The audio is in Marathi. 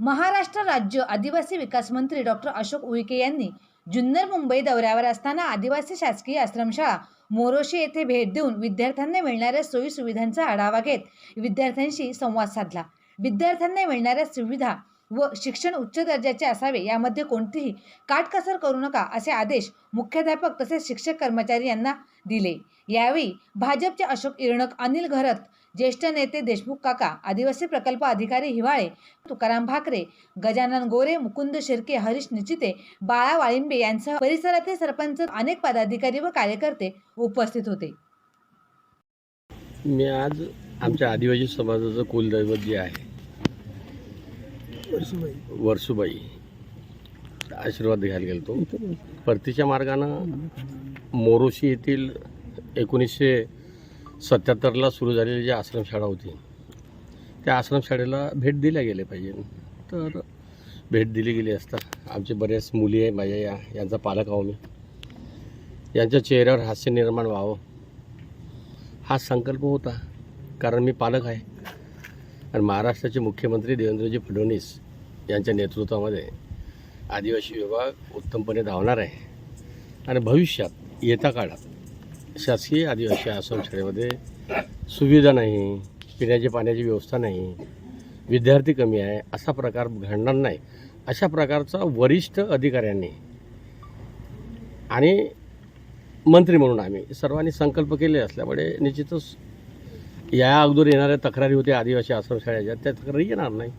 महाराष्ट्र राज्य आदिवासी विकास मंत्री डॉक्टर अशोक उईके यांनी जुन्नर मुंबई दौऱ्यावर असताना आदिवासी शासकीय आश्रमशाळा मोरोशी येथे भेट देऊन विद्यार्थ्यांना मिळणाऱ्या सोयी सुविधांचा आढावा घेत विद्यार्थ्यांशी संवाद साधला. विद्यार्थ्यांना मिळणाऱ्या सुविधा व शिक्षण उच्च दर्जाचे असावे यामध्ये कोणतीही काटकसर करू नका असे आदेश मुख्याध्यापक तसेच शिक्षक कर्मचारी यांना दिले. यावेळी भाजपचे अशोक इरणक अनिल घरत ज्येष्ठ नेते देशमुख काका आदिवासी प्रकल्प अधिकारी हिवाळे तुकाराम भाकरे गजानन गोरे मुकुंद शिर्के हरीश निचिते बाळा वाळिंबे यांसह परिसरातील सरपंच अनेक पदाधिकारी व कार्यकर्ते उपस्थित होते. मी आज आमच्या आदिवासी समाजाचं कुलदैवत जे आहे वर्सुबाई. आशीर्वाद घ्यायला गेलतो. परतीच्या मार्गानं मोरोशी येथील एकोणीसशे सत्याहत्तरला सुरू झालेली जी आश्रमशाळा होती त्या आश्रमशाळेला भेट दिल्या गेल्या पाहिजे. तर भेट दिली गेली असता आमचे बऱ्याच मुली आहे माझ्या या यांचा पालक आहो मी. यांच्या चेहऱ्यावर हास्य निर्माण व्हावं. हा संकल्प होता कारण मी पालक आहे. आणि महाराष्ट्राचे मुख्यमंत्री देवेंद्रजी फडणवीस यांच्या नेतृत्वामध्ये आदिवासी विभाग उत्तमपणे धावणार आहे. आणि भविष्यात येत्या काळात शासकीय आदिवासी आश्रमशाळेमध्ये सुविधा नाही पिण्याची पाण्याची व्यवस्था नाही विद्यार्थी कमी आहे असा प्रकार घडणार नाही. अशा प्रकारचा वरिष्ठ अधिकाऱ्यांनी आणि मंत्री म्हणून आम्ही सर्वांनी संकल्प केले असल्यामुळे निश्चितच या अगोदर येणाऱ्या तक्रारी होत्या आदिवासी आश्रमशाळेच्या त्या तक्रारी येणार नाही.